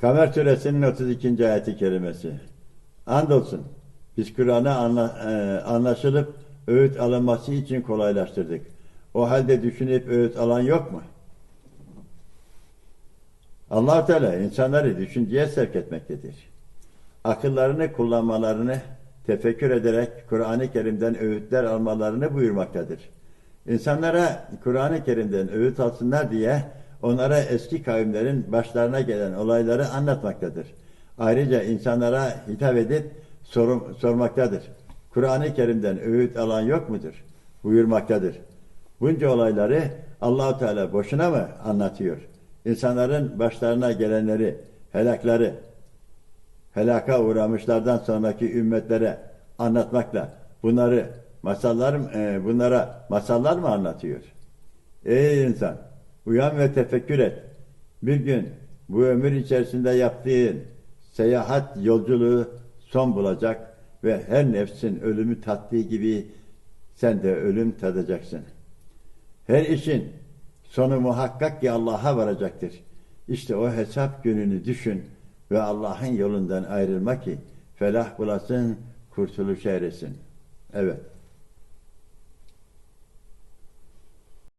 Kamer suresinin 32. ayeti kerimesi. Andolsun biz Kur'an'ı anla, e, anlaşılıp öğüt alınması için kolaylaştırdık. O halde düşünüp öğüt alan yok mu? allah Teala insanları düşünceye sevk etmektedir. Akıllarını kullanmalarını tefekkür ederek Kur'an-ı Kerim'den öğütler almalarını buyurmaktadır. İnsanlara Kur'an-ı Kerim'den öğüt alsınlar diye onlara eski kavimlerin başlarına gelen olayları anlatmaktadır. Ayrıca insanlara hitap edip sorum, sormaktadır. Kur'an-ı Kerim'den öğüt alan yok mudur? buyurmaktadır. Bunca olayları Allahu Teala boşuna mı anlatıyor? İnsanların başlarına gelenleri, helakları, helaka uğramışlardan sonraki ümmetlere anlatmakla bunları masallar e, bunlara masallar mı anlatıyor? Ey insan, uyan ve tefekkür et. Bir gün bu ömür içerisinde yaptığın seyahat yolculuğu son bulacak ve her nefsin ölümü tattığı gibi sen de ölüm tadacaksın. Her işin sonu muhakkak ki Allah'a varacaktır. İşte o hesap gününü düşün ve Allah'ın yolundan ayrılma ki felah bulasın, kurtuluş eresin. Evet.